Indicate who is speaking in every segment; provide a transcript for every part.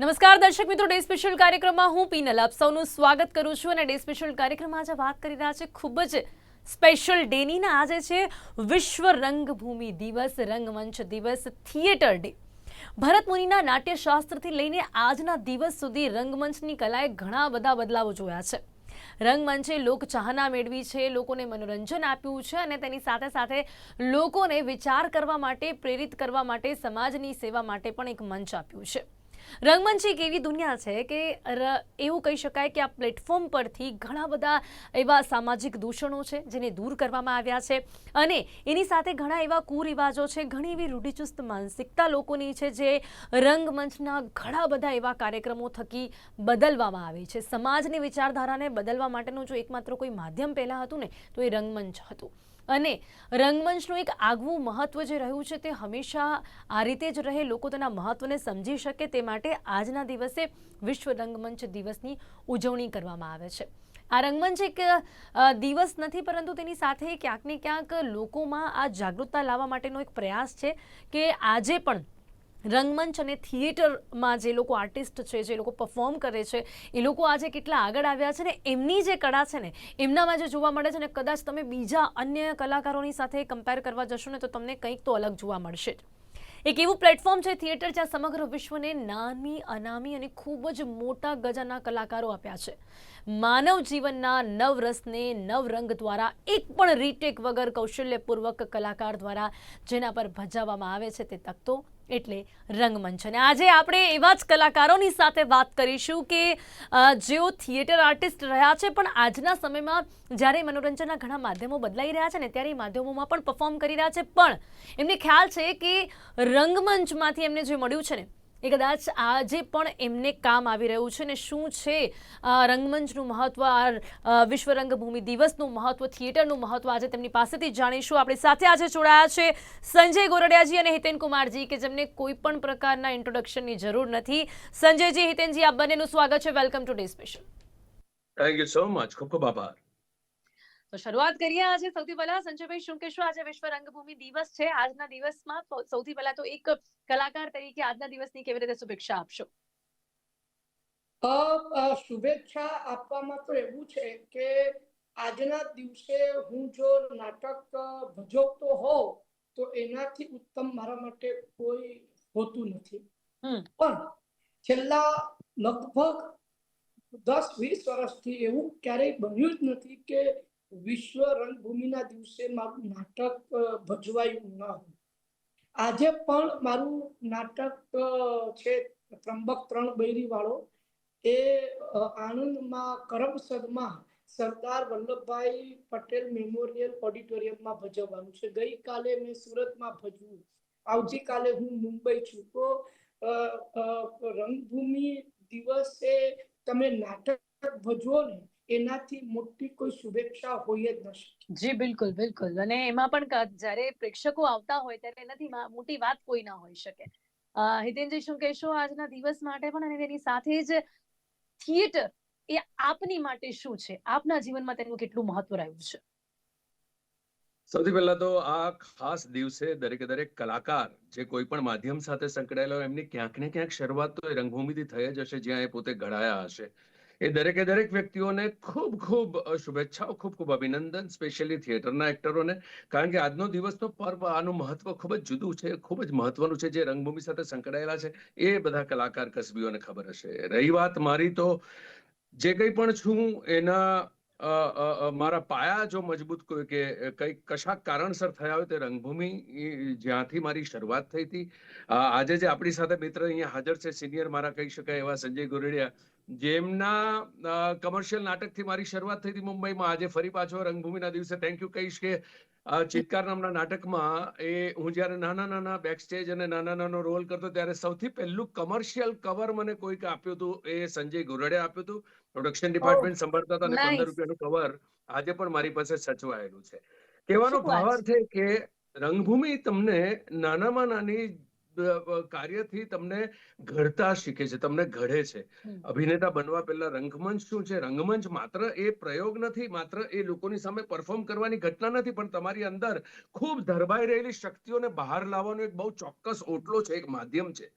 Speaker 1: નમસ્કાર, દર્શક મિત્રો, ડે સ્પેશિયલ કાર્યક્રમમાં હું પીનલ. આપ સૌનું સ્વાગત કરું છું અને ડે સ્પેશિયલ કાર્યક્રમમાં આજે વાત કરી રહ્યા છે ખૂબ જ સ્પેશિયલ ડેની ને આજે છે વિશ્વ રંગભૂમિ દિવસ, રંગમંચ દિવસ, થિયેટર ડે. ભરત મુનિના નાટ્યશાસ્ત્રથી લઈને આજના દિવસ સુધી રંગમંચની કલાએ ઘણા બધા બદલાવો જોયા છે. રંગમંચે લોકચાહના મેળવી છે, લોકોને મનોરંજન આપ્યું છે અને તેની સાથે સાથે લોકોને વિચાર કરવા માટે, પ્રેરિત કરવા માટે, સમાજની સેવા માટે પણ એક મંચ આપ્યું છે. રંગમંચ એક એવી દુનિયા છે કે એવું કહી શકાય કે આ પ્લેટફોર્મ પરથી ઘણા બધા એવા સામાજિક દૂષણો છે જેને દૂર કરવામાં આવ્યા છે. અને એની સાથે ઘણા એવા કુરિવાજો છે, ઘણી એવી રૂઢિચુસ્ત માનસિકતા લોકોની છે જે રંગમંચના ઘણા બધા એવા કાર્યક્રમો થકી બદલવામાં આવે છે. સમાજની વિચારધારાને બદલવા માટેનું જો એકમાત્ર કોઈ માધ્યમ પહેલાં હતું ને, તો એ રંગમંચ હતું. અને રંગમંચનું એક આગવું મહત્વ જે રહ્યું છે તે હંમેશા આ રીતે જ રહે, લોકો તેના મહત્વને સમજી શકે તે માટે આજના દિવસે વિશ્વ રંગમંચ દિવસની ઉજવણી કરવામાં આવે છે. આ રંગમંચ એક દિવસ નથી, પરંતુ તેની સાથે ક્યાંક ને ક્યાંક લોકોમાં આ જાગૃતતા લાવવા માટેનો એક પ્રયાસ છે કે આજે પણ રંગમંચ અને થિયેટરમાં જે લોકો આર્ટિસ્ટ છે, જે લોકો પરફોર્મ કરે છે, એ લોકો આજે કેટલા આગળ આવ્યા છે ને એમની જે કળા છે ને, એમનામાં જે જોવા મળે છે ને, કદાચ તમે બીજા અન્ય કલાકારોની સાથે કમ્પેર કરવા જશો ને, તો તમને કંઈક તો અલગ જોવા મળશે એક એવું પ્લેટફોર્મ છે થિયેટર જ્યાં સમગ્ર વિશ્વને નાની, અનામી અને ખૂબ જ મોટા ગજાના કલાકારો આપ્યા છે. માનવ જીવનના નવ રસને નવ રંગ દ્વારા એક પણ રીટેક વગર કૌશલ્યપૂર્વક કલાકાર દ્વારા જેના પર ભજાવવામાં આવે છે તે તકતો એટલે રંગમંચ. અને આજે આપણે એવા જ કલાકારોની સાથે વાત કરીશું કે જેઓ થિયેટર આર્ટિસ્ટ રહ્યા છે, પણ આજના સમયમાં જ્યારે મનોરંજનના ઘણા માધ્યમો બદલાઈ રહ્યા છે ને ત્યારે એ માધ્યમોમાં પણ પરફોર્મ કરી રહ્યા છે. પણ એમને ખ્યાલ છે કે રંગમંચમાંથી એમને જે મળ્યું છે ને એ કદાચ આજે પણ એમને કામ આવી રહ્યું છે ને શું છે રંગમંચનું મહત્વ, આ વિશ્વ રંગભૂમિ દિવસનું મહત્વ, થિયેટરનું મહત્વ આજે તેમની પાસેથી જાણીશું. આપણી સાથે આજે જોડાયા છે સંજય ગોરડિયાજી અને હિતેન કુમારજી, કે જેમને કોઈ પણ પ્રકારના ઇન્ટ્રોડક્શનની જરૂર નથી. સંજયજી, હિતેનજી, આપ બંનેનું સ્વાગત છે. Welcome today special
Speaker 2: thank you so much ખૂબ ખૂબ આભાર.
Speaker 1: તો શરૂઆત કરીએ આજે સૌથી પહેલા. સંજયભાઈ શું કહેશો આજે વિશ્વ રંગભૂમિ દિવસ છે. આજના દિવસમાં સૌથી પહેલા તો એક કલાકાર તરીકે આજના દિવસની કેવી રીતે શુભેચ્છા આપશો?
Speaker 3: શુભેચ્છા આપવામાં તો એવું છે કે આજના દિવસે હું જો નાટક ભજવતો હોઉં તો એનાથી ઉત્તમ મારા માટે કોઈ હોતું નથી. પણ છેલ્લા લગભગ દસ વીસ વર્ષથી એવું ક્યારેય બન્યું જ નથી કે વિશ્વ રંગભૂમિના દિવસે મારું નાટક ભજવાયું ન આજે પણ મારું નાટક છે ત્રંબક ત્રણ બૈરી વાળો એ આણંદમાં કરમસદમાં સરદાર વલ્લભભાઈ પટેલ મેમોરિયલ ઓડિટોરિયમમાં ભજવવાનું છે. ગઈકાલે મેં સુરતમાં ભજવું. આવતીકાલે હું મુંબઈ છું. તો રંગભૂમિ દિવસે તમે નાટક ભજવો ને એનાથી મોટી કોઈ શુભેચ્છા હોય જ ન શકે
Speaker 1: જી બિલકુલ બિલકુલ. અને એમાં પણ જ્યારે પ્રેક્ષકો આવતા હોય ત્યારે એનાથી મોટી વાત કોઈ ના હોઈ શકે. હિતેનજી શું કહેશો? આજના દિવસ માટે પણ અને તેની સાથે જ થિયેટર એ આપની માટે શું છે? આપના જીવનમાં તેનું કેટલું મહત્વ રહ્યું છે?
Speaker 2: સૌથી પહેલા તો આ ખાસ દિવસે દરેકે દરેક કલાકાર જે કોઈ પણ માધ્યમ સાથે સંકળાયેલા હોય એમની ક્યાંક ને ક્યાંક શરૂઆત તો એ રંગભૂમિથી થઈ જ હશે જ્યાં એ પોતે ઘડાયા હશે. એ દરેકે દરેક વ્યક્તિઓને ખૂબ ખૂબ શુભેચ્છાઓ, ખૂબ ખૂબ અભિનંદન, સ્પેશિયલી થિયેટરના એક્ટરોને. કારણ કે આજનો દિવસનો પર્વ, આનું મહત્વ ખૂબ જ જુદું છે, ખૂબ જ મહત્વનું છે, જે રંગભૂમિ સાથે સંકળાયેલા છે, એ બધા કલાકાર કસબીઓને ખબર હશે. રહી વાત મારી તો, જે કંઈ પણ છું, એના મારા પાયા જો મજબૂત કોઈ કે કંઈક કશાક કારણસર થયા હોય તે રંગભૂમિ જ્યાંથી મારી શરૂઆત થઈ હતી. આજે જે આપણી સાથે મિત્ર અહીંયા હાજર છે, સિનિયર મારા કહી શકાય એવા સંજય ગોરડિયા જેમના કમર્શિયલ નાટકથી મારી શરૂઆત થઈ હતી મુંબઈમાં આજે ફરી પાછો રંગભૂમિના દિવસે. થેન્ક યુ કહીશ કે ચિત્કાર નામના નાટકમાં એ હું જ્યારે નાના નાના બેક સ્ટેજ અને નાના નાનો રોલ કરતો ત્યારે સૌથી પહેલું કમર્શિયલ કવર મને કોઈક આપ્યું હતું એ સંજય ગુરડે આપ્યું હતું. પ્રોડક્શન ડિપાર્ટમેન્ટ સંભાળતા હતા અને. પંદર રૂપિયાનું કવર આજે પણ મારી પાસે સચવાયેલું છે. કહેવાનો ભાવ છે કે રંગભૂમિ તમને નાનામાં નાની કાર્યથી તમને ઘડતા શીખે છે તમને ઘડે છે. અભિનેતા બનવા પહેલા રંગમંચ શું છે? રંગમંચ માત્ર એ પ્રયોગ નથી માત્ર એ લોકોની સામે પરફોર્મ કરવાની ઘટના નથી પણ તમારી અંદર ખૂબ ધરબાઈ રહેલી શક્તિઓને બહાર લાવવાનો એક બહુ ચોક્કસ ઓટલો છે એક માધ્યમ છે.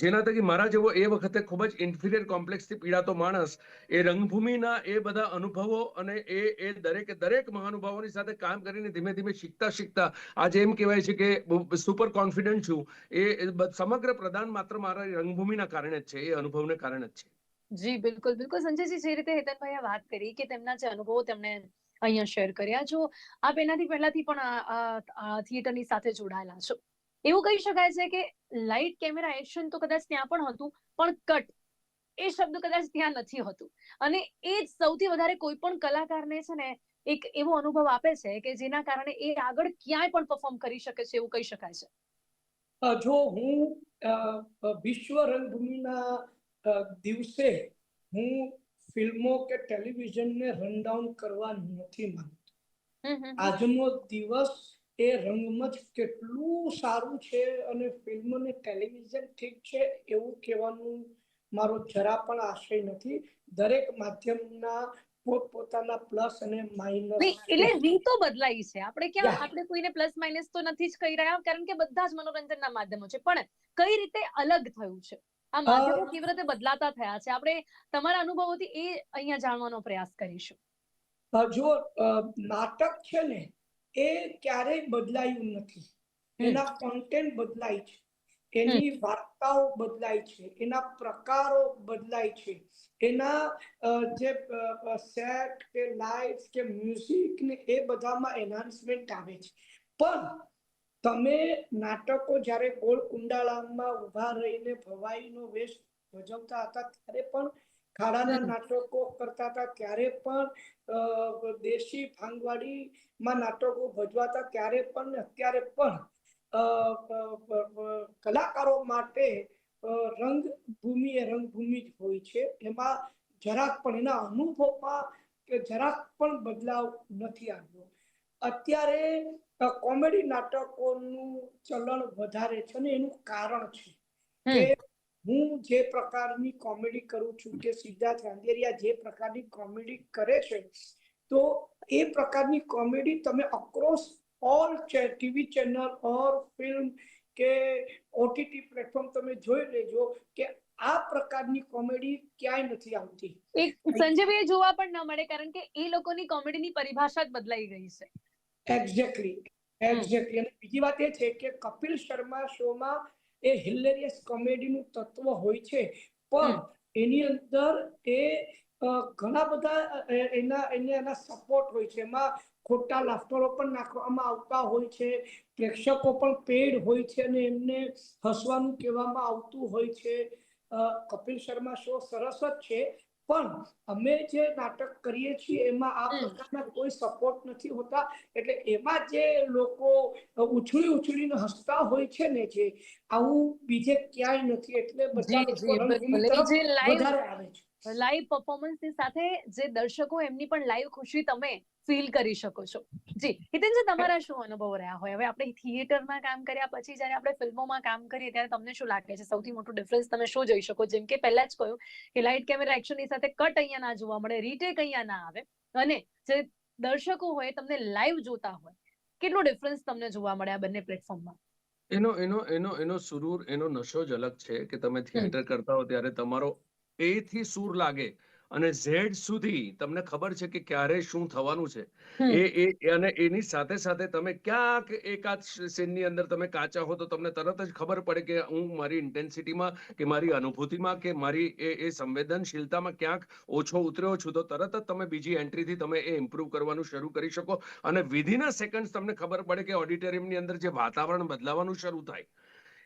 Speaker 2: જેના થકી મારા જેવો એ વખતે ખૂબ જ ઇન્ફિરિયર કોમ્પ્લેક્સથી પીડાતો માણસ, એ રંગભૂમિના એ બધા અનુભવો અને એ એ દરેકે દરેક મહાનુભાવોની સાથે કામ કરીને ધીમે ધીમે શીખતા શીખતા આજે એમ કહેવાય છે કે સુપર કોન્ફિડન્ટ છું. એ સમગ્ર પ્રદાન માત્ર મારા રંગભૂમિના કારણે જ છે, એ અનુભવને કારણે જ છે.
Speaker 1: જી, બિલકુલ બિલકુલ. સંજયજી, જે રીતે હેતનભાઈએ વાત કરી કે તેમના જે અનુભવો તેમણે અહીંયા શેર કર્યા, જો આપ એનાથી પહેલાથી પણ આ થિયેટરની સાથે જોડાયેલા છો. એવું કહી શકાય છે કે લાઇટ કેમેરા એક્શન તો કદાચ ત્યાં પણ હતું પણ કટ એ શબ્દ કદાચ ત્યાં નથી હોતું. અને એ જ સૌથી વધારે કોઈ પણ કલાકારને છે ને એક એવો અનુભવ આપે છે કે જેના કારણે એ આગળ ક્યાંય પણ પરફોર્મ કરી શકે છે એવું કહી શકાય છે.
Speaker 3: જો હું વિશ્વ રંગભૂમિના દિવસે હું ફિલ્મો કે ટેલિવિઝનને રનડાઉન કરવા નથી માંગતો. આજનો દિવસ એ રંગમંચ કેટલું સારું છે અને ફિલ્મ ને ટેલિવિઝન ઠીક છે એવું કહેવાનું મારો જરા પણ આશય નથી. દરેક માધ્યમના પોતપોતાના પ્લસ અને માઇનસ
Speaker 1: એટલે રીતો બદલાઈ છે. આપણે ક્યાં આપણે કોઈને પ્લસ માઇનસ તો નથી જ કહી રહ્યા કારણ કે બધા જ મનોરંજનના માધ્યમો છે. પણ કઈ રીતે અલગ થયું છે? આ માધ્યમો કેવી રીતે બદલાતા થયા છે? આપણે તમારા અનુભવોથી એ અહીંયા જાણવાનો પ્રયાસ કરીશું.
Speaker 3: જો નાટક છે ને એ ક્યારેય બદલાયું નથી. એના કોન્ટેન્ટ બદલાય છે. એની વાર્તાઓ બદલાય છે. એના પ્રકારો બદલાય છે. એના જે સેટ કે લાઇટ્સ કે મ્યુઝિક ને એ બધામાં એન્હાન્સમેન્ટ આવે છે. પણ તમે નાટકો જ્યારે ગોળ કુંડાળામાં ઊભા રહીને ભવાઈનો વેશ ભજવતા હતા ત્યારે પણ ખાડાના નાટકો કરતા હતા ત્યારે પણ દેશી ભાંગવાડીમાં નાટકો ભજવાતા ત્યારે પણ ને અત્યારે પણ કલાકારો માટે રંગભૂમિ એ રંગભૂમિ જ હોય છે. એમાં જરાક પણ એના અનુભવમાં કે જરાક પણ બદલાવ નથી આવ્યો. અત્યારે કોમેડી નાટકોનું ચલણ વધારે છે અને એનું કારણ છે કે હું જે પ્રકારની કોમેડી કરું છું કે સિદ્ધાર્થ રાંદેરિયા જે પ્રકારની કોમેડી કરે છે તો એ પ્રકારની કોમેડી તમે across all TV channel or film કે ઓટીટી પ્લેટફોર્મ તમે જોઈ લેજો કે આ પ્રકારની કોમેડી ક્યાંય નથી આવતી.
Speaker 1: એક સંજયભાઈ જોવા પણ ન મળે કારણ કે એ લોકોની કોમેડીની પરિભાષા જ બદલાઈ ગઈ છે.
Speaker 3: એક્ઝેક્ટલી એક્ઝેક્ટલી અને બીજી વાત એ છે કે કપિલ શર્મા શોમાં એ હિલેરિયસ કોમેડીનું તત્વ હોય છે. પણ એની અંદર એ ઘણા બધા એના એને એના સપોર્ટ હોય છે. એમાં ખોટા લાફ્ટરો પણ નાખવામાં આવતા હોય છે. પ્રેક્ષકો પણ પેડ હોય છે અને એમને હસવાનું કહેવામાં આવતું હોય છે. કપિલ શર્મા શો સરસ જ છે. પણ અમે જે નાટક કરીએ છીએ એમાં આ પ્રકારના કોઈ સપોર્ટ નથી હોતા. એટલે એમાં જે લોકો ઉછળી ઉછળીને હસતા હોય છે ને જે આવું બીજે ક્યાંય નથી. એટલે બધા આવે છે.
Speaker 1: લાઈવ પરફોર્મન્સની સાથે જે દર્શકો એમની પણ લાઈવ ખુશી તમે ફીલ કરી શકો છો. જી હિતેનજી તમારા શું અનુભવ રહ્યા હોય? હવે આપણે થિયેટરમાં કામ કર્યા પછી જ્યારે આપણે ફિલ્મોમાં કામ કરીએ ત્યારે તમને શું લાગે છે? સૌથી મોટું ડિફરન્સ તમે શું જોઈ શકો? જેમ કે પહેલા જ કહ્યું કે લાઇટ કેમેરા એક્શનની સાથે કટ અહીંયા ના જોવા મળે રીટેક અહીંયા ના આવે. અને જે દર્શકો હોય તમને લાઈવ જોતા હોય કેટલો ડિફરન્સ તમને જોવા મળે આ બંને પ્લેટફોર્મમાં
Speaker 2: એનો એનો એનો એનો સુરૂર એનો નશો જ અલગ છે કે તમે થિયેટર કરતા હો ત્યારે તમારો એ થી સૂર લાગે. અને ઝેડ સુધી તમને ખબર છે કે ક્યારે શું થવાનું છે. એ એ અને એની સાથે સાથે તમે ક્યાંક એકાદ સીનની અંદર તમે કાચા હો તો તમને તરત જ ખબર પડે કે હું મારી ઇન્ટેન્સિટીમાં કે મારી અનુભૂતિમાં કે મારી એ એ સંવેદનશીલતામાં ક્યાંક ઓછો ઉતર્યો છું તો તરત જ તમે બીજી એન્ટ્રીથી તમે એ ઇમ્પ્રૂવ કરવાનું શરૂ કરી શકો. અને વિધિન અ સેકન્ડ તમને ખબર પડે કે ઓડિટોરિયમની અંદર જે વાતાવરણ બદલાવાનું શરૂ થાય.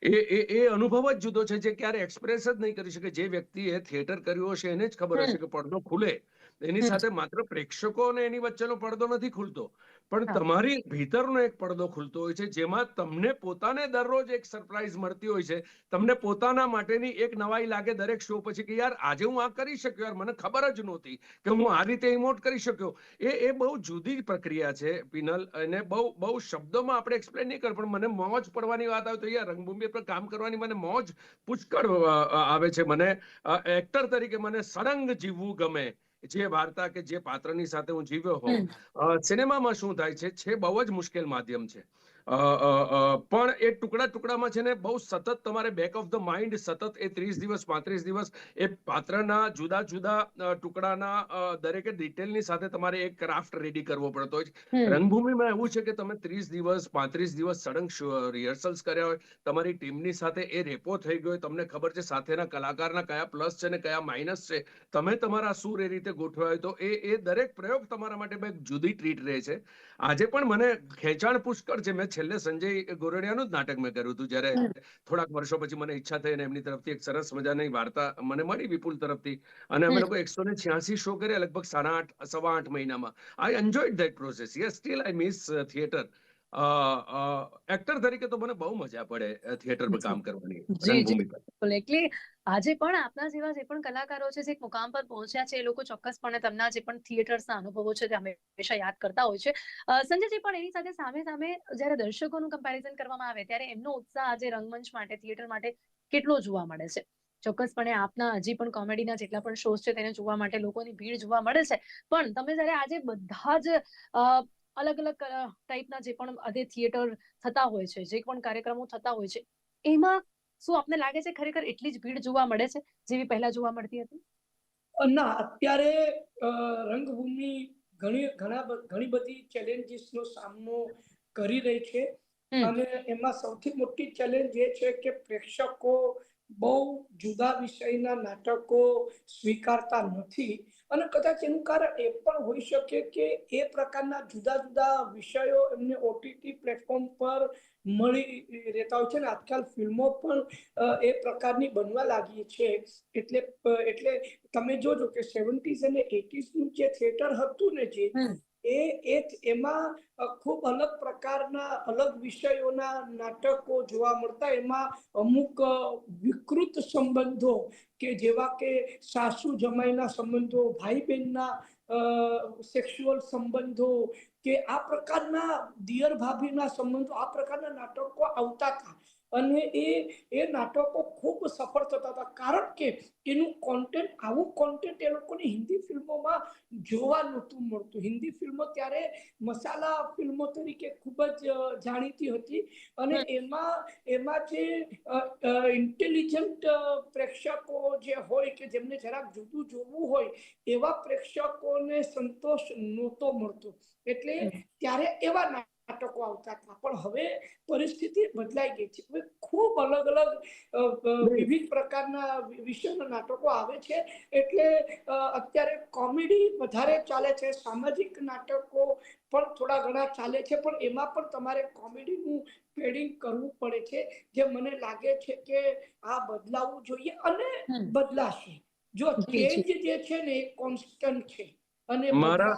Speaker 2: એ એ એ અનુભવ જ જુદો છે જે ક્યારે એક્સપ્રેસ જ નહીં કરી શકે. જે વ્યક્તિએ થિયેટર કર્યું હશે એને જ ખબર હશે કે પડદો ખુલે. એની સાથે માત્ર પ્રેક્ષકો અને એની વચ્ચેનો પડદો નથી ખુલતો. પણ તમારી ભીતરનો એક પડદો ખુલતો હોય છે જેમાં તમને પોતાને દરરોજ એક સરપ્રાઈઝ મળતી હોય છે. તમને પોતાના માટેની એક નવાઈ લાગે દરેક શો પછી કે યાર આજે હું આ કરી શક્યો યાર મને ખબર જ નહોતી કે હું આ રીતે ઇમોટ કરી શક્યો. એ એ બહુ જુદી પ્રક્રિયા છે પિનલ અને બહુ બહુ શબ્દોમાં આપણે એક્સપ્લેન નહીં કર પણ મને મોજ પડવાની વાત આવે તો યાર રંગભૂમિ પર કામ કરવાની મને મોજ પુષ્કળ આવે છે. મને એક્ટર તરીકે મને સળંગ જીવવું ગમે. જે વાર્તા કે જે પાત્રની સાથે હું જીવ્યો હોઉં સિનેમામાં શું થાય છે? છે બહુ જ મુશ્કેલ માધ્યમ છે. પણ એ ટુકડા ટુકડામાં છે ને બહુ સતત તમારે બેક ઓફ ધ માઇન્ડ સતત એ ત્રીસ દિવસ પાંત્રીસ દિવસ એ પાત્રના જુદા જુદા ટુકડાના દરેકે ડિટેલની સાથે તમારે એક ક્રાફ્ટ રેડી કરવો પડતો હોય છે. રંગભૂમિમાં એવું છે કે તમે ત્રીસ દિવસ પાંત્રીસ દિવસ સડંગ રિહર્સલ્સ કર્યા હોય તમારી ટીમની સાથે એ રેપો થઈ ગયો હોય, તમને ખબર છે સાથેના કલાકારના કયા પ્લસ છે ને કયા માઇનસ છે. તમે તમારા સુર એ રીતે ગોઠવ્યા હોય તો એ એ દરેક પ્રયોગ તમારા માટે બે જુદી ટ્રીટ રહે છે. આજે પણ મને ખેંચાણ પુષ્કળ છે. મેં છેલ્લે સંજય ગોરડિયાનું જ નાટક મેં કર્યું હતું જ્યારે થોડાક વર્ષો પછી મને ઈચ્છા થઈ અને એમની તરફથી એક સરસ મજાની વાર્તા મને મળી વિપુલ તરફથી. અને અમે લોકો એકસો ને છ્યાસી શો કર્યા લગભગ સાડા આઠ સવા આઠ મહિનામાં. I enjoyed that process yes still I miss theatre actor તરીકે તો મને બહુ મજા પડે થિયેટર પર કામ કરવાની
Speaker 1: જી, જી. બિલકુલ. એટલે આજે પણ આપના જેવા જે પણ કલાકારો છે જે મુકામ પર પહોંચ્યા છે એ લોકો ચોક્કસપણે તેમના જે પણ થિયેટર્સના અનુભવો છે તે હંમેશા યાદ કરતા હોય છે. સંજયજી પણ એની સાથે સામે સામે જ્યારે દર્શકોનું કમ્પેરિઝન કરવામાં આવે ત્યારે એમનો ઉત્સાહ આજે રંગમંચ માટે થિયેટર માટે કેટલો જોવા મળે છે? ચોક્કસપણે આપના હજી પણ કોમેડીના જેટલા પણ શોઝ છે તેને જોવા માટે લોકોની ભીડ જોવા મળે છે. પણ તમે જ્યારે આજે બધા જ અલગ અલગ ટાઈપના જે પણ અધે થિયેટર થતા હોય છે જે પણ કાર્યક્રમો થતા હોય છે એમાં શું આપને લાગે છે ખરેખર એટલી જ ભીડ જોવા મળે છે જેવી પહેલા જોવા મળતી હતી?
Speaker 3: ના અત્યારે રંગભૂમિ ઘણી ઘણા ઘણી બધી ચેલેન્જીસનો સામનો કરી રહી છે. અને એમાં સૌથી મોટી ચેલેન્જ એ છે કે પ્રેક્ષકો બહુ જુદા વિષયના નાટકો સ્વીકારતા નથી. અને કદાચ એનું કારણ એ પણ હોઈ શકે કે એ પ્રકારના જુદા જુદા વિષયો એમને ઓટીટી પ્લેટફોર્મ પર મળી રહેતા હોય છે ને આજકાલ ફિલ્મો પણ એ પ્રકારની બનવા લાગી છે એટલે એટલે તમે જોજો કે સેવન્ટીઝ અને એટીઝનું જે થિયેટર હતું ને જે. એ એ એમાં ખૂબ અલગ પ્રકારના અલગ વિષયોના નાટકો જોવા મળતા. એમાં અમુક વિકૃત સંબંધો કે જેવા કે સાસુ જમાઈના સંબંધો ભાઈ બહેનના સેક્સ્યુઅલ સંબંધો કે આ પ્રકારના દિયર ભાભીના સંબંધો, આ પ્રકારના નાટકો આવતા હતા. અને એ એ નાટકો ખૂબ સફળ થતા હતા. કારણ કે એનું કોન્ટેન્ટ આવું કોન્ટેન્ટ એ લોકોને હિન્દી ફિલ્મોમાં જોવા નહોતું મળતું. હિન્દી ફિલ્મો ત્યારે મસાલા ફિલ્મો તરીકે ખૂબ જ જાણીતી હતી. અને એમાં એમાં જે ઇન્ટેલિજન્ટ પ્રેક્ષકો જે હોય કે જેમને જરાક જુદું જોવું હોય એવા પ્રેક્ષકોને સંતોષ નહોતો મળતો. એટલે ત્યારે એવા નાટકો આવતા હતા. પણ હવે પરિસ્થિતિ બદલાઈ ગઈ છે. હવે ખૂબ અલગ અલગ વિવિધ પ્રકારના વિષયના નાટકો આવે છે. એટલે અત્યારે કોમેડી વધારે ચાલે છે. સામાજિક નાટકો પણ થોડા ઘણા ચાલે છે. પણ એમાં પણ તમારે કોમેડીનું પેડિંગ કરવું પડે છે. જે મને લાગે છે કે આ બદલાવવું જોઈએ અને બદલાશે. જી. ચેન્જ જે છે ને એ કોન્સ્ટન્ટ છે. અને
Speaker 2: મારા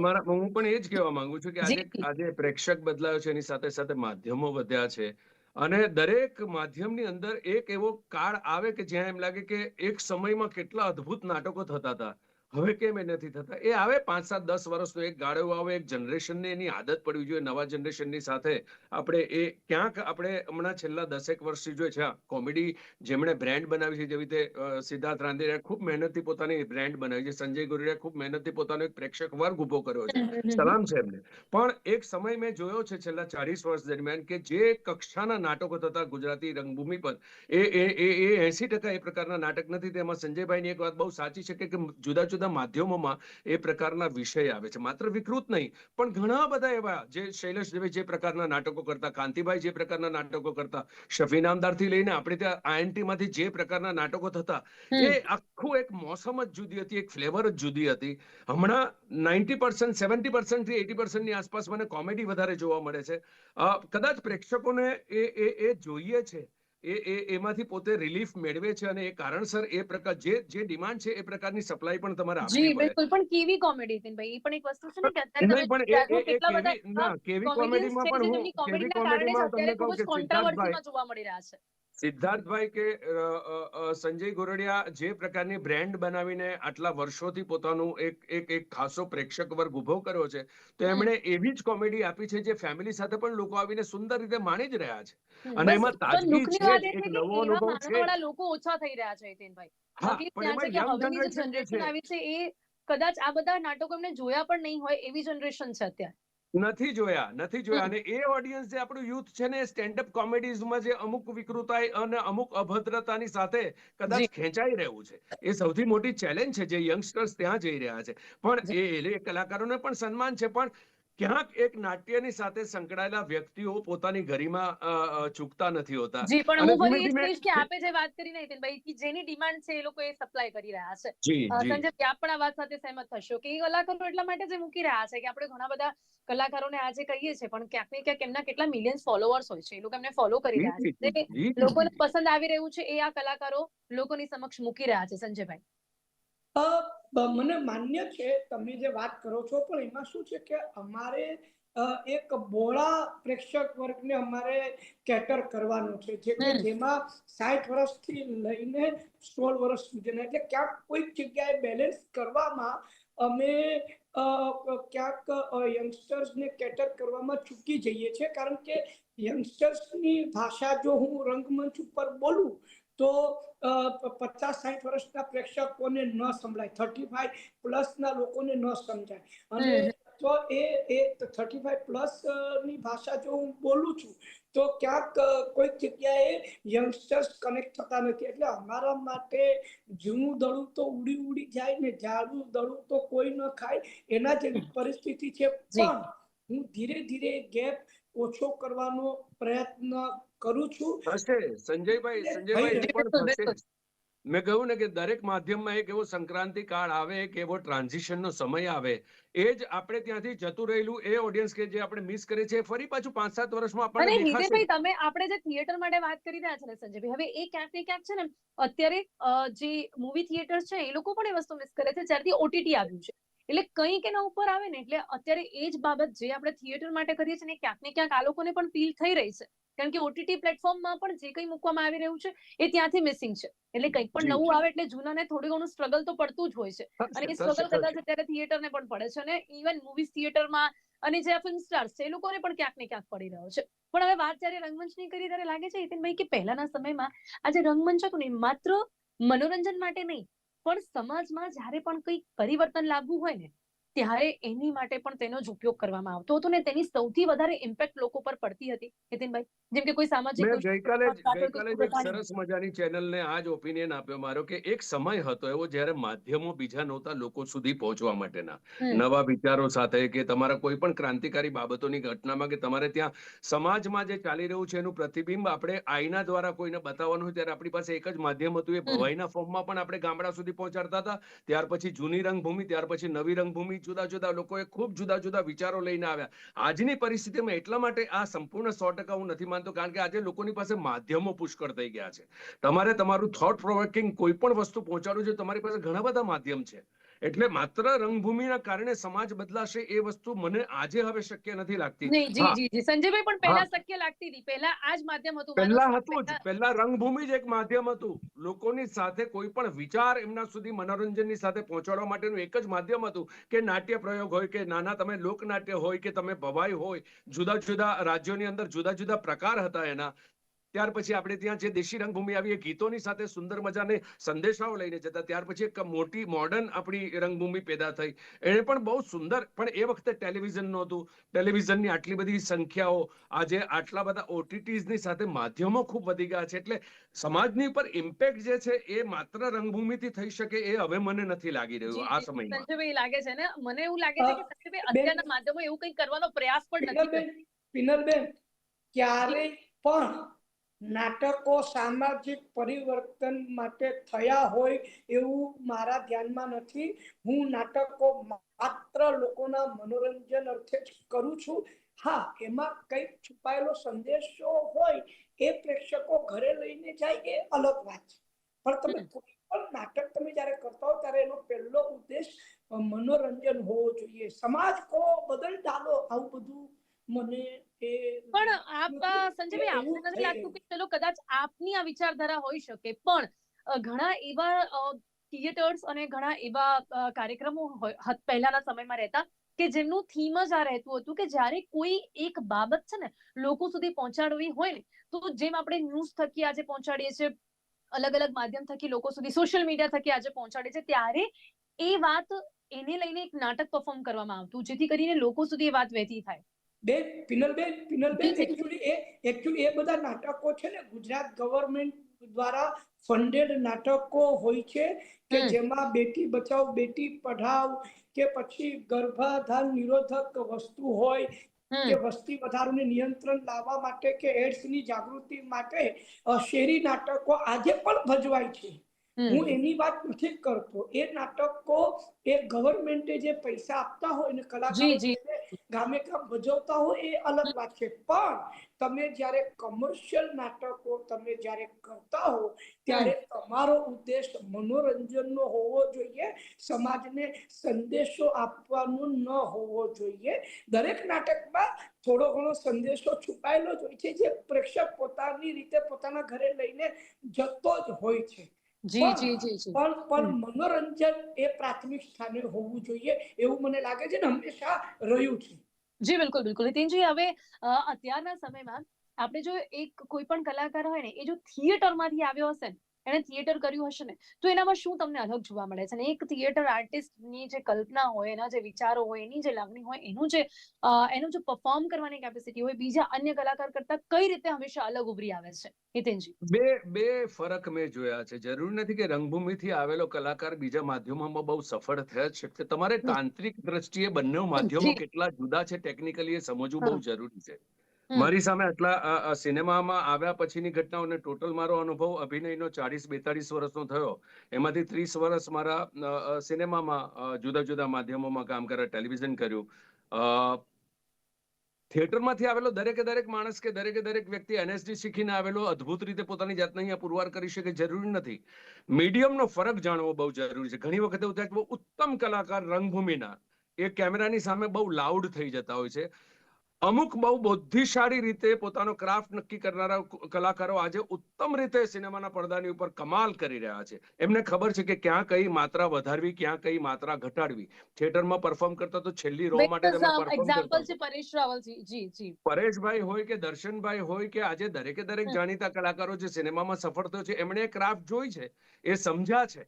Speaker 2: મારા હું પણ એ જ કહેવા માંગુ છું કે આજે આજે પ્રેક્ષક બદલાયો છે એની સાથે સાથે માધ્યમો વધ્યા છે. અને દરેક માધ્યમની અંદર એક એવો કાળ આવે કે જ્યાં એમ લાગે કે એક સમયમાં કેટલા અદ્ભુત નાટકો થતા હતા. હવે કેમ એ નથી થતા? એ આવે પાંચ સાત દસ વર્ષનો એક ગાળો આવે એક જનરેશનને એની આદત પડવી જોઈએ નવા જનરેશનની સાથે. આપણે એ ક્યાંક આપણે હમણાં છેલ્લા દસેક વર્ષથી જોઈએ છે કોમેડી જેમણે બ્રેન્ડ બનાવી છે જેવી રીતે સિદ્ધાર્થ રાંદેરિયા ખૂબ મહેનતથી પોતાની બ્રેન્ડ બનાવી છે સંજય ગોરડિયા ખૂબ મહેનતથી પોતાનો એક પ્રેક્ષક વર્ગ ઊભો કર્યો છે. સલામ છે એમને પણ એક સમય મેં જોયો છે છેલ્લા ચાલીસ વર્ષ દરમિયાન કે જે કક્ષાના નાટકો થતા ગુજરાતી રંગભૂમિ પર એ એ એ એ એસી ટકા એ પ્રકારના નાટક નથી. તેમાં સંજયભાઈની એક વાત બહુ સાચી છે કે જુદા જુદા જુદા માધ્યમોમાં એ પ્રકારના વિષય આવે છે. માત્ર વિકૃત નહીં પણ ઘણા બધા એવા જે શૈલેષ દવે જે પ્રકારના નાટકો કરતા કાંતિભાઈ જે પ્રકારના નાટકો કરતા શફી નામદારથી લઈને આપણે ત્યાં આઈએનટી માંથી જે પ્રકારના નાટકો થતા એ આખું એક મોસમ જ જુદી હતી એક ફ્લેવર જ જુદી હતી. હમણાં નાઇન્ટી પર્સન્ટ સેવન્ટી પર્સન્ટથી એટી પર્સન્ટની આસપાસ મને કોમેડી વધારે જોવા મળે છે. કદાચ પ્રેક્ષકોને એ એ એ જોઈએ છે. એ એ એમાંથી પોતે રિલીફ મેળવે છે અને એ કારણસર એ પ્રકાર જે જે ડિમાન્ડ છે એ પ્રકારની સપ્લાય પણ તમારે
Speaker 1: જી બિલકુલ. પણ કેવી કોમેડી ભાઈ? એ પણ એક વસ્તુ છે ને કે અત્યારે તમે કેટલા બધા
Speaker 2: કેવી ના કેવી કોમેડીમાં પણ હું કેવી કોમેડીમાં તમને કહું કે સિદ્ધાર્થભાઈ
Speaker 1: જોવા મળી રહ્યા છે.
Speaker 2: સિદ્ધાર્થભાઈ કે સંજય ગોરડિયા જે પ્રકારની બ્રેન્ડ બનાવીને આટલા વર્ષોથી પોતાનું એક એક એક ખાસો પ્રેક્ષક વર્ગ ઊભો કર્યો છે તો એમણે એવી જ કોમેડી આપી છે જે ફેમિલી સાથે પણ લોકો આવીને સુંદર રીતે માણી જ રહ્યા છે. અને એમાં તાજગી છે એક નવો અનુભવ છે
Speaker 1: લોકો ઓછા થઈ રહ્યા છે હિતેનભાઈ
Speaker 2: હા પણ એમાં યંગ જનરેશન
Speaker 1: આવી છે એ કદાચ આ બધા નાટકો એમને જોયા પણ નહીં હોય એવી જનરેશન છે અત્યારે.
Speaker 2: નથી જોયા નથી જોયા. અને એ ઓડિયન્સ જે આપણું યુથ છે ને સ્ટેન્ડઅપ કોમેડીઝમાં જે અમુક વિકૃતાઈ અને અમુક અભદ્રતાની સાથે કદાચ ખેંચાઈ રહ્યું છે. એ સૌથી મોટી ચેલેન્જ છે જે યંગસ્ટર્સ ત્યાં જઈ રહ્યા છે. પણ એ એ કલાકારોને પણ સન્માન છે. પણ ક્યાંક એક નાટ્યની સાથે સંકળાયેલા વ્યક્તિઓ પોતાની ગરિમા ચૂકતા નથી હોતા.
Speaker 1: જી પણ હું ફરી એ જ કે આપે જે વાત કરી નહીં ભાઈ કે જેની ડિમાન્ડ છે એ લોકો એ સપ્લાય કરી રહ્યા છે. સંજય આપ પણ આ વાત સાથે સહેમત થશો કે એ કલાકારો એટલા માટે જે મૂકી રહ્યા છે કે આપણે ઘણા બધા કલાકારોને આજે કહીએ છીએ પણ ક્યાંક ને ક્યાંક એમના કેટલા મિલિયન્સ ફોલોઅર્સ હોય છે એ લોકો એમને ફોલો કરી રહ્યા છે. લોકોને પસંદ આવી રહ્યું છે એ આ કલાકારો લોકોની સમક્ષ મૂકી રહ્યા છે સંજયભાઈ.
Speaker 3: મને માન્ય છે તમે જે વાત કરો છો પણ એમાં શું છે કે અમારે એક બોળા પ્રેક્ષક વર્ગને અમારે કેટર કરવાનું છે જે જેમાં સાઠ વર્ષથી લઈને સોળ વર્ષ સુધીના એટલે ક્યાંક કોઈક જગ્યાએ બેલેન્સ કરવામાં અમે ક્યાંક યંગસ્ટર્સને કેટર કરવામાં ચૂકી જઈએ છીએ કારણ કે યંગસ્ટર્સની ભાષા જો હું રંગમંચ ઉપર બોલું તો પચાસ સાઠ વર્ષના પ્રેક્ષકોને ન સંભળાય. થર્ટી ફાઈવ પ્લસના લોકોને ન સમજાય. અને તો એ એ થર્ટી ફાઈવ પ્લસની ભાષા જો હું બોલું છું તો ક્યાંક કોઈક જગ્યાએ યંગસ્ટર્સ કનેક્ટ થતા નથી. એટલે અમારા માટે જૂનું દળું તો ઉડી ઉડી જાય ને જાડું દળું તો કોઈ ન ખાય એના જેવી પરિસ્થિતિ છે. પણ હું ધીરે ધીરે ગેપ ઓછો કરવાનો પ્રયત્ન કરું છું.
Speaker 2: થશે. સંજયભાઈ સંજયભાઈ પણ થશે. મેં કહ્યું ને કે દરેક માધ્યમમાં એક એવો સંક્રાંતિ કાળ આવે એક એવો ટ્રાન્ઝિશનનો સમય આવે. એ જ આપણે ત્યાંથી જતું રહેલું એ ઓડિયન્સ કે જે આપણે મિસ કરે છે ફરી પાછું પાંચ સાત વર્ષમાં આપણને દેખાશે.
Speaker 1: તમે આપણે જે થિયેટર માટે વાત કરી રહ્યા છે ને સંજયભાઈ હવે એ ક્યાંક ને ક્યાંક છે ને અત્યારે જે મૂવી થિયેટર છે એ લોકો પણ એ વસ્તુ મિસ કરે છે જ્યારથી ઓટીટી આવ્યું છે. એટલે કંઈક એના ઉપર આવે ને એટલે અત્યારે એ જ બાબત જે આપણે થિયેટર માટે કરીએ છીએ ને ક્યાંક ને ક્યાંક આ લોકોને પણ ફીલ થઈ રહી છે. કારણ કે ઓટીટી પ્લેટફોર્મમાં પણ જે કંઈ મૂકવામાં આવી રહ્યું છે એ ત્યાંથી મિસિંગ છે. એટલે કંઈક પણ નવું આવે એટલે જૂનાને થોડું ઘણું સ્ટ્રગલ તો પડતું જ હોય છે. અને એ સ્ટ્રગલ કદાચ અત્યારે થિયેટરને પણ પડે છે. અને ઇવન મૂવીઝ થિયેટરમાં અને જે ફિલ્મ સ્ટાર્સ છે એ લોકોને પણ ક્યાંક ને ક્યાંક પડી રહ્યો છે. પણ હવે વાત જ્યારે રંગમંચની કરી ત્યારે લાગે છે હિતેનભાઈ કે પહેલાના સમયમાં આ જે રંગમંચ હતું ને માત્ર મનોરંજન માટે નહીં પણ સમાજમાં જ્યારે પણ કંઈક પરિવર્તન લાવવું હોય ને ત્યારે એની માટે પણ તેનો જ ઉપયોગ કરવામાં આવતો હતો ને તેની સૌથી વધારે ઇમ્પેક્ટ લોકો પર પડતી હતી. નીતિનભાઈ જેમ કે કોઈ સામાજિક
Speaker 2: ગઈકાલે ગઈકાલે એક સરસ મજાની ચેનલને આ જ ઓપિનિયન આપ્યો મારો કે એક સમય હતો એવો જ્યારે માધ્યમો બીજા નહોતા લોકો સુધી પહોંચવા માટેના. નવા વિચારો સાથે કે તમારા કોઈ પણ ક્રાંતિકારી બાબતોની ઘટનામાં કે તમારે ત્યાં સમાજમાં જે ચાલી રહ્યું છે એનું પ્રતિબિંબ આપણે આઈના દ્વારા કોઈને બતાવવાનું હોય ત્યારે આપણી પાસે એક જ માધ્યમ હતું એ. ભવાઈના ફોર્મમાં પણ આપણે ગામડા સુધી પહોંચાડતા હતા. ત્યાર પછી જૂની રંગભૂમિ ત્યાર પછી નવી રંગભૂમિ જુદા જુદા લોકોએ ખૂબ જુદા જુદા વિચારો લઈને આવ્યા. આજની પરિસ્થિતિમાં એટલા માટે આ સંપૂર્ણ સો ટકા હું નથી માનતો, કારણ કે આજે લોકોની પાસે માધ્યમો પુષ્કળ થઈ ગયા છે. તમારે તમારું થોટ પ્રોવોકિંગ કોઈ પણ વસ્તુ પહોંચાડવું છે, તમારી પાસે ઘણા બધા માધ્યમ છે. એટલે માત્ર રંગભૂમિના કારણે સમાજ બદલાશે એ વસ્તુ મને આજે હવે શક્ય નથી લાગતી.
Speaker 1: નહીં જી જી જી. સંજયભાઈ પણ પહેલા શક્ય લાગતી હતી. પહેલા આ જ માધ્યમ હતું
Speaker 2: પહેલા હતું જ.
Speaker 1: પહેલા-
Speaker 2: રંગભૂમિ જ એક માધ્યમ હતું. લોકોની સાથે કોઈ પણ વિચાર એમના સુધી મનોરંજનની સાથે પહોંચાડવા માટેનું એક જ માધ્યમ હતું કે નાટ્ય પ્રયોગ હોય કે નાના તમે લોકનાટ્ય હોય કે તમે ભવાઈ હોય જુદા જુદા રાજ્યોની અંદર જુદા જુદા પ્રકાર હતા એના ત્યાર પછી આપણે ત્યાં જે દેશી રંગભૂમિ આવી એ ગીતોની સાથે સુંદર મજાને સંદેશાઓ લઈને જતા. ત્યાર પછી એક મોટી મોડર્ન આપણી રંગભૂમિ પેદા થઈ. એણે પણ બહુ સુંદર પણ એ વખતે ટેલિવિઝન નહોતું. ટેલિવિઝનની આટલી બધી સંખ્યાઓ આજે આટલા બધા ઓટીટીઝની ની સાથે માધ્યમો ખૂબ વધી ગયા છે. એટલે સમાજની ઉપર ઇમ્પેક્ટ જે છે એ માત્ર રંગભૂમિથી થઈ શકે એ હવે મને નથી લાગી રહ્યું આ
Speaker 1: સમય
Speaker 2: સમયમાં
Speaker 1: લાગે છે ને? મને એવું લાગે છે કે અત્યારના માધ્યમો એવું કઈ કરવાનો પ્રયાસ પણ નથી
Speaker 3: પિનલબેન ક્યારે પણ નાટકો સામાજિક પરિવર્તન માટે થયા હોય એવું મારા ધ્યાનમાં નથી. હું નાટકો માત્ર લોકોના મનોરંજન અર્થે જ કરું છું. હા એમાં કંઈક છુપાયેલો સંદેશો હોય એ પ્રેક્ષકો ઘરે લઈને જાય એ અલગ વાત છે. પણ તમે કોઈ પણ નાટક તમે જ્યારે કરતા હો ત્યારે એનો પહેલો ઉદ્દેશ મનોરંજન હોવો જોઈએ. સમાજ કો બદલ ડાલો આવું બધું મને એ
Speaker 1: પણ આપ સંજયભાઈ આપને નથી લાગતું કે ચલો કદાચ આપની આ વિચારધારા હોઈ શકે પણ ઘણા એવા થિયેટર્સ અને ઘણા એવા કાર્યક્રમો પહેલાના સમયમાં રહેતા કે જેમનું થીમ જ આ રહેતું હતું કે જ્યારે કોઈ એક બાબત છે ને લોકો સુધી પહોંચાડવી હોય ને તો જેમ આપણે ન્યૂઝ થકી આજે પહોંચાડીએ છીએ અલગ અલગ માધ્યમ થકી લોકો સુધી સોશિયલ મીડિયા થકી આજે પહોંચાડે છે ત્યારે એ વાત એને લઈને એક નાટક પરફોર્મ કરવામાં આવતું જેથી કરીને લોકો સુધી એ વાત વહેતી થાય.
Speaker 3: બેન પિનલબેન
Speaker 1: જી, જી.
Speaker 3: એકચ્યુઅલી એ એકચ્યુઅલી એ બધા નાટકો છે ને ગુજરાત ગવર્મેન્ટ દ્વારા ફંડેડ નાટકો હોય છે કે જેમાં બેટી બચાવ બેટી પઢાવ કે પછી ગર્ભાધાન નિરોધક વસ્તુ હોય કે વસ્તી વધારોને નિયંત્રણ લાવવા માટે કે એડ્સની જાગૃતિ માટે શેરી નાટકો આજે પણ ભજવાય છે. હું એની વાત નથી કરતો. એ નાટકો એ ગવર્મેન્ટે જે પૈસા આપતા હોય ને કલાકારો. ગામે ગામ ભજવતા હોય એ અલગ વાત છે. પણ તમે જ્યારે કમર્શિયલ નાટકો તમે જ્યારે કરતા હો ત્યારે તમારો ઉદ્દેશ મનોરંજનનો હોવો જોઈએ સમાજને સંદેશો આપવાનો ન હોવો જોઈએ. દરેક નાટકમાં થોડો ઘણો સંદેશો છુપાયેલો જ હોય છે જે પ્રેક્ષક પોતાની રીતે પોતાના ઘરે લઈને જતો જ હોય છે.
Speaker 1: જી જી જી
Speaker 3: પણ પણ મનોરંજન એ પ્રાથમિક સ્થાને હોવું જોઈએ એવું મને લાગે છે ને હંમેશા રહ્યું છે.
Speaker 1: જી બિલકુલ બિલકુલ. નીતિનજી હવે અત્યારના સમયમાં આપણે જો એક કોઈ પણ કલાકાર હોય ને એ જો થિયેટરમાંથી આવ્યો હશે ને એને થિયેટર કર્યું હશે ને તો એનામાં શું તમને અલગ જોવા મળે છે? અને એક થિયેટર આર્ટિસ્ટની જે કલ્પના હોય એના જે વિચારો હોય એની જે લાગણી હોય એનું જે એનું જે પરફોર્મ કરવાની કેપેસિટી હોય બીજા અન્ય કલાકાર કરતા કઈ રીતે હંમેશા અલગ ઉભરી આવે છે? નીતિનજી.
Speaker 2: બે બે ફરક મેં જોયા છે. જરૂરી નથી કે રંગભૂમિથી આવેલો કલાકાર બીજા માધ્યમોમાં બહુ સફળ થયા છે. તમારે. તાંત્રિક દ્રષ્ટિએ બંને માધ્યમો કેટલા જુદા છે ટેકનિકલી એ સમજવું બહુ જરૂરી છે. મારી સામે આટલા સિનેમામાં આવ્યા પછીની ઘટનાઓને ટોટલ મારો અનુભવ અભિનયનો ચાળીસ, બેતાળીસ વર્ષનો થયો. એમાંથી ત્રીસ વર્ષ મારા સિનેમામાં જુદા જુદા માધ્યમોમાં કામ કર્યા ટેલિવિઝન કર્યું. થિયેટરમાંથી આવેલો દરેકે દરેક માણસ કે દરેકે દરેક વ્યક્તિ એનએસડી શીખીને આવેલો અદ્ભુત રીતે પોતાની જાતને અહીંયા પુરવાર કરી શકે જરૂરી નથી. મીડિયમનો ફરક જાણવો બહુ જરૂરી છે. ઘણી વખત ઉત્તમ કલાકાર રંગભૂમિના, એ કેમેરાની સામે બહુ લાઉડ થઈ જતા હોય છે. અમુક બહુ બુદ્ધિશાળી રીતે પોતાનો ક્રાફ્ટ નક્કી કરનારા કલાકારો આજે ઉત્તમ રીતે સિનેમાના પડદાની ઉપર કમાલ કરી રહ્યા છે. એમને ખબર છે કે ક્યાં કઈ માત્રા વધારવી ક્યાં કઈ માત્રા ઘટાડવી. થિયેટરમાં પરફોર્મ કરતા તો છેલ્લી રો માટે
Speaker 1: એક્ઝામ્પલ છે પરેશ રાવલજી જી જી
Speaker 2: પરેશભાઈ હોય કે દર્શનભાઈ હોય કે આજે દરેકે દરેક જાણીતા કલાકારો જે સિનેમામાં સફળ થયો છે એમણે ક્રાફ્ટ જોઈ છે એ સમજ્યા છે.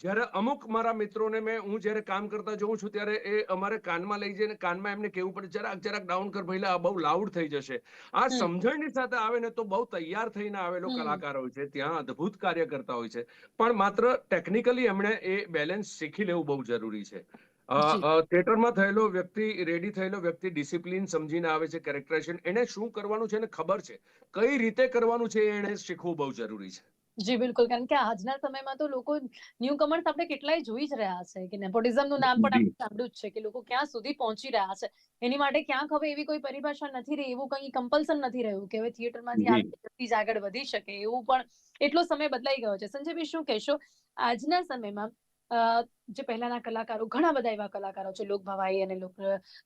Speaker 2: જ્યારે અમુક મારા મિત્રોને મેં હું જ્યારે કામ કરતા જોઉં છું ત્યારે એ અમારે કાનમાં લઈ જઈને કાનમાં એમને કેવું પડે જરાક જરાક ડાઉન કર ભઈલા આ બહુ લાઉડ થઈ જશે. આ સમજણની સાથે આવે ને તો બહુ તૈયાર થઈને આવેલો કલાકાર હોય છે ત્યાં અદ્ભુત કાર્ય કરતા હોય છે. પણ માત્ર ટેકનિકલી એમણે એ બેલેન્સ શીખી લેવું બહુ જરૂરી છે. થિયેટરમાં થયેલો વ્યક્તિ રેડી થયેલો વ્યક્તિ ડિસિપ્લિન સમજીને આવે છે કેરેક્ટરાઇઝેશન એને શું કરવાનું છે એને ખબર છે. કઈ રીતે કરવાનું છે એને શીખવું બહુ જરૂરી છે.
Speaker 1: જી બિલકુલ. કારણ કે આજના સમયમાં તો લોકો ન્યૂ કમર્સ આપણે કેટલાય જોઈ જ રહ્યા છે કે નેપોટિઝમનું નામ પણ આપણે સાંભળ્યું જ છે કે લોકો ક્યાં સુધી પહોંચી રહ્યા છે. એની માટે ક્યાંક હવે એવી કોઈ પરિભાષા નથી રહી એવું કંઈ કમ્પલ્સન નથી રહ્યું કે હવે થિયેટરમાંથી વ્યક્તિ જ આગળ વધી શકે એવું પણ એટલો સમય બદલાઈ ગયો છે. સંજયભાઈ શું કહેશો? આજના સમયમાં જે પહેલાના કલાકારો ઘણા બધા એવા કલાકારો છે લોકભવાઈ અને લોક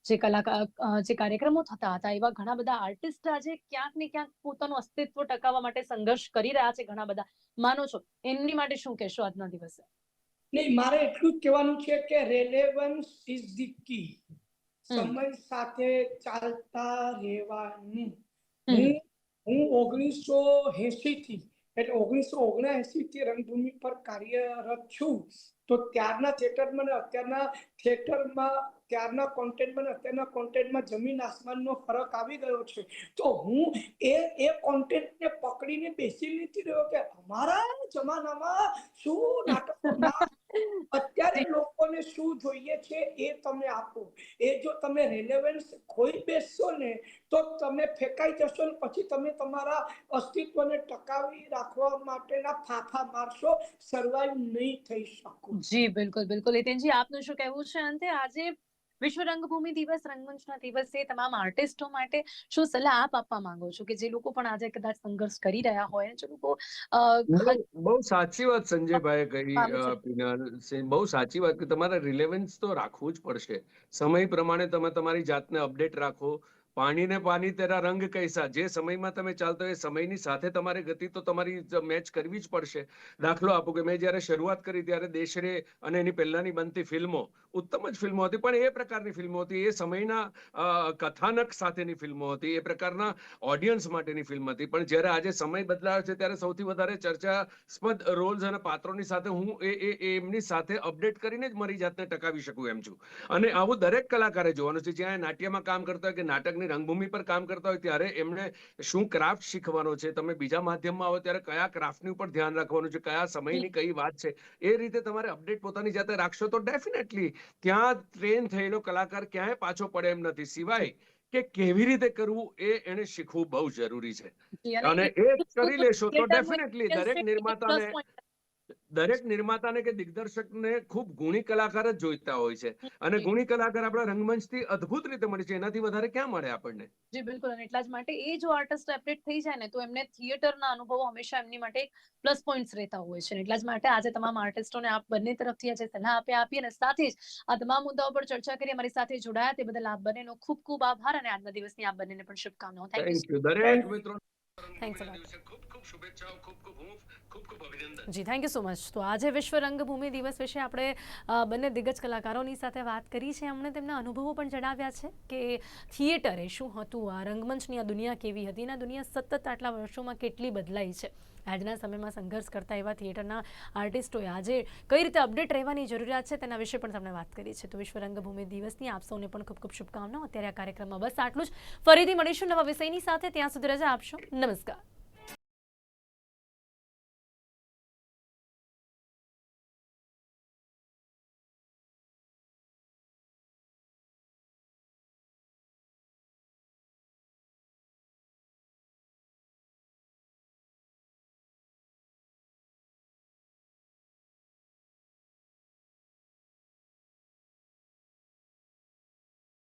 Speaker 1: જે કલાકાર જે કાર્યક્રમો થતા હતા એવા ઘણા બધા આર્ટિસ્ટ આજે ક્યાંક ને ક્યાંક પોતાનું અસ્તિત્વ ટકાવવા માટે સંઘર્ષ કરી રહ્યા છે ઘણા બધા. માનો છો એમની માટે શું કહેશો આજના દિવસે?
Speaker 3: નહીં મારે એટલું જ કહેવાનું છે કે રેલેવન્સ ઇઝ ધી કી સમય સાથે ચાલતા રહેવાનું. હું હું ઓગણીસો એસી થી એટલે ઓગણીસો ઓગણએસી થી રંગભૂમિ પર કાર્યરત છું. તો ત્યારના થિયેટરમાં અને અત્યારના થિયેટરમાં ત્યારના કોન્ટેન્ટમાં અને અત્યારના કોન્ટેન્ટમાં જમીન આસમાનનો ફરક આવી ગયો છે. તો હું એ એ કોન્ટેન્ટને પકડીને બેસી નથી રહ્યો કે અમારા જમાનામાં શું નાટકો અત્યારે લોકોને શું જોઈએ છે એ તમે આપો. એ જો તમે રિલેવન્સ ખોઈ બેસશો ને, તો તમે ફેંકાઈ જશો ને પછી તમે તમારા અસ્તિત્વને ટકાવી રાખવા માટેના ફાફા મારશો સર્વાઈવ નહીં થઈ શકો.
Speaker 1: જી, બિલકુલ બિલકુલ. હિતેનજી, આપનું શું કહેવું છે અંતે? આજે વિશ્વ રંગભૂમિ દિવસ રંગમંચના દિવસે તમામ આર્ટિસ્ટો માટે શું સલાહ આપ આપવા માંગો છો? કે જે લોકો પણ આજે કદાચ સંઘર્ષ કરી રહ્યા હોય જે લોકો
Speaker 2: બહુ સાચી વાત સંજયભાઈ કહી પિનાલ બહુ સાચી વાત કે તમારે રિલેવન્સ તો રાખવું જ પડશે. સમય પ્રમાણે તમે તમારી જાતને અપડેટ રાખો. પાણી ને પાણી તેરા રંગ કૈસા. જે સમયમાં તમે ચાલતો એ સમયની સાથે તમારે ગતિ તો તમારી મેચ કરવી જ પડશે. દાખલો આપો કે મેં જ્યારે શરૂઆત કરી ત્યારે દેશરે અને એની પહેલાની બનતી ફિલ્મો, ઉત્તમ જ ફિલ્મો હતી, પણ એ પ્રકારની ફિલ્મો હતી. એ સમયના કથાનક સાથેની ફિલ્મો હતી. એ પ્રકારના ઓડિયન્સ માટેની ફિલ્મ હતી. પણ જ્યારે આજે સમય બદલાયો છે ત્યારે સૌથી વધારે ચર્ચાસ્પદ રોલ્સ અને પાત્રોની સાથે હું એ એમની સાથે અપડેટ કરીને જ મારી જાતને ટકાવી શકું એમ છું. અને આવું દરેક કલાકારે જોવાનું છે. જ્યાં નાટ્યમાં કામ કરતા હોય કે નાટકની રંગભૂમિ પર કામ કરતા હોય ત્યારે એમને શું ક્રાફ્ટ શીખવાનો છે? તમે બીજા માધ્યમમાં આવો ત્યારે કયા ક્રાફ્ટની ઉપર ધ્યાન રાખવાનું છે? કયા સમયની કઈ વાત છે? એ રીતે તમારે અપડેટ પોતાની જાતે રાખશો તો ડેફિનેટલી ત્યાં ટ્રેન થયેલો કલાકાર ક્યાંય પાછો પડે એમ નથી. સિવાય કે કેવી રીતે કરવું એ એને શીખવું બહુ જરૂરી છે. અને
Speaker 4: એ
Speaker 2: કરી લેશો તો ડેફિનેટલી દરેક નિર્માતાને. દરેક નિર્માતાને કે દિગ્દર્શકને ખૂબ ગુણી કલાકાર જ જોઈતા હોય છે. અને ગુણી કલાકાર આપણા રંગમંચથી અદ્ભુત રીતે મળે છે. એનાથી વધારે ક્યાં મળે આપણને?
Speaker 4: જી બિલકુલ. અને એટલા જ માટે એ જો આર્ટિસ્ટ અપડેટ થઈ જાય ને તો એમને થિયેટરના અનુભવો હંમેશા એમની માટે પ્લસ પોઈન્ટ્સ રહેતા હોય છે. એટલા જ માટે આજે તમામ આર્ટિસ્ટોને આપ બંને તરફથી આજે સલાહ આપ્યા આપી અને સાથે જ આ તમામ મુદ્દાઓ પર ચર્ચા કરી અમારી સાથે જોડાયા. તે બદલ આપ બંનેનો ખૂબ ખૂબ આભાર અને આજના દિવસની આપ બંનેને પણ શુભકામનાઓ. થેન્ક યુ
Speaker 2: દરેક મિત્રો.
Speaker 1: Thanks a lot. જી થેન્ક યુ સો મચ તો આજે વિશ્વ રંગભૂમિ દિવસ વિશે આપણે બંને દિગ્ગજ કલાકારોની સાથે વાત કરી છે. એમણે તેમના અનુભવો પણ જણાવ્યા છે કે થિયેટરે શું હતું, આ રંગમંચની આ દુનિયા કેવી હતી અને દુનિયા સતત આટલા વર્ષોમાં કેટલી બદલાઈ છે? આજના સમયમાં સંઘર્ષ કરતા એવા થિયેટરના આર્ટિસ્ટોએ આજે કઈ રીતે અપડેટ રહેવાની જરૂરિયાત છે તેના વિશે પણ તમને વાત કરી છે. તો વિશ્વ રંગભૂમિ દિવસની આપ સૌને પણ ખૂબ ખૂબ શુભકામનાઓ. અત્યારે આ કાર્યક્રમમાં બસ આટલું જ. ફરીથી મળીશું નવા વિષયની સાથે. ત્યાં સુધી રજા આપશો. નમસ્કાર.